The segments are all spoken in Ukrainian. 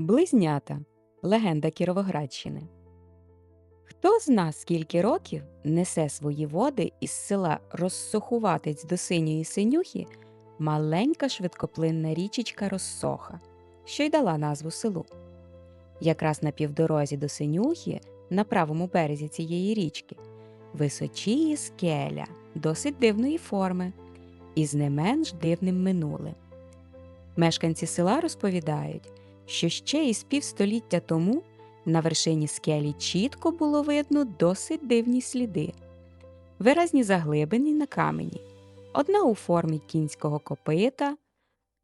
Близнята. Легенда Кіровоградщини. Хто з скільки років несе свої води із села Розсохуватець до синьої синюхи маленька швидкоплинна річечка Розсоха, що й дала назву селу. Якраз на півдорозі до синюхи, на правому березі цієї річки, височіє скеля досить дивної форми і з не менш дивним минулим. Мешканці села розповідають, що ще із півстоліття тому на вершині скелі чітко було видно досить дивні сліди, виразні заглибини на камені, одна у формі кінського копита,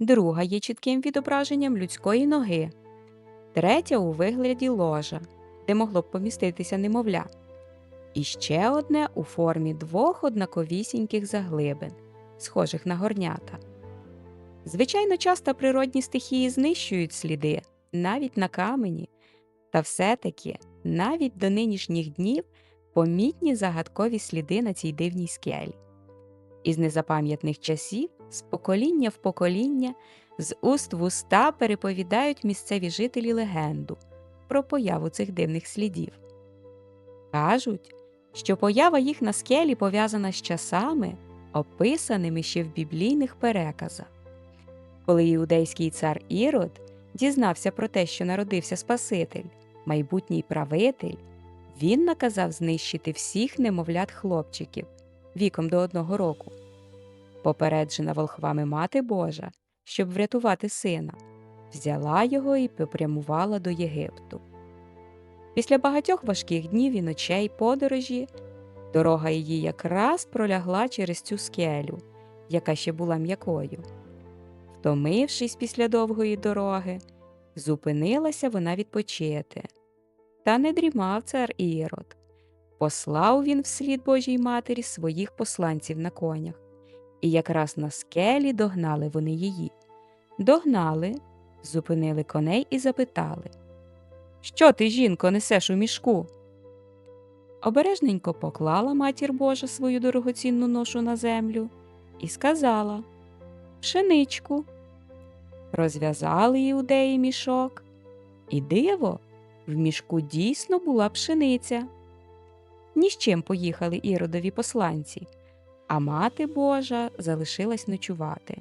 друга є чітким відображенням людської ноги, третя у вигляді ложа, де могло б поміститися немовля, і ще одне у формі двох однаковісіньких заглибин, схожих на горнята. Звичайно, часто природні стихії знищують сліди навіть на камені, та все-таки навіть до нинішніх днів помітні загадкові сліди на цій дивній скелі. Із незапам'ятних часів, з покоління в покоління, з уст в уста переповідають місцеві жителі легенду про появу цих дивних слідів. Кажуть, що поява їх на скелі пов'язана з часами, описаними ще в біблійних переказах. Коли іудейський цар Ірод дізнався про те, що народився Спаситель, майбутній правитель, він наказав знищити всіх немовлят хлопчиків віком до одного року. Попереджена волхвами мати Божа, щоб врятувати сина, взяла його і попрямувала до Єгипту. Після багатьох важких днів і ночей подорожі дорога її якраз пролягла через цю скелю, яка ще була м'якою. Втомившись після довгої дороги, зупинилася вона відпочити. Та не дрімав цар Ірод. Послав він вслід Божій матері своїх посланців на конях, і якраз на скелі догнали вони її. Догнали, зупинили коней і запитали Що ти, жінко, несеш у мішку? Обережненько поклала матір Божа свою дорогоцінну ношу на землю і сказала Пшеничку. Розв'язали іудеї мішок, і диво, в мішку дійсно була пшениця. Ні з чим поїхали іродові посланці, а мати Божа залишилась ночувати.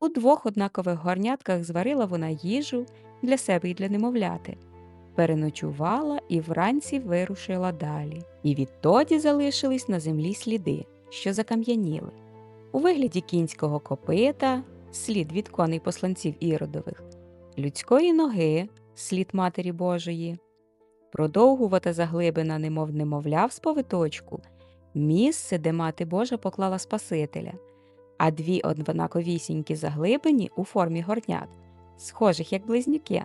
У двох однакових горнятках зварила вона їжу для себе і для немовляти, переночувала і вранці вирушила далі. І відтоді залишились на землі сліди, що закам'яніли. У вигляді кінського копита слід від коней посланців іродових, людської ноги, слід Матері Божої, продовгувата заглибина, немов немовля в сповиточку, місце, де мати Божа поклала Спасителя, а дві однаковісінькі заглибині у формі горнят, схожих як близнюки,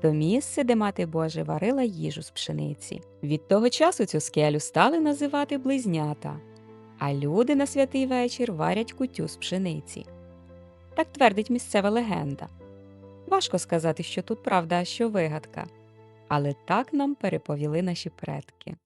то місце, де мати Божа варила їжу з пшениці. Від того часу цю скелю стали називати близнята, а люди на святий вечір варять кутю з пшениці. Так твердить місцева легенда. Важко сказати, що тут правда, а що вигадка, але так нам переповіли наші предки.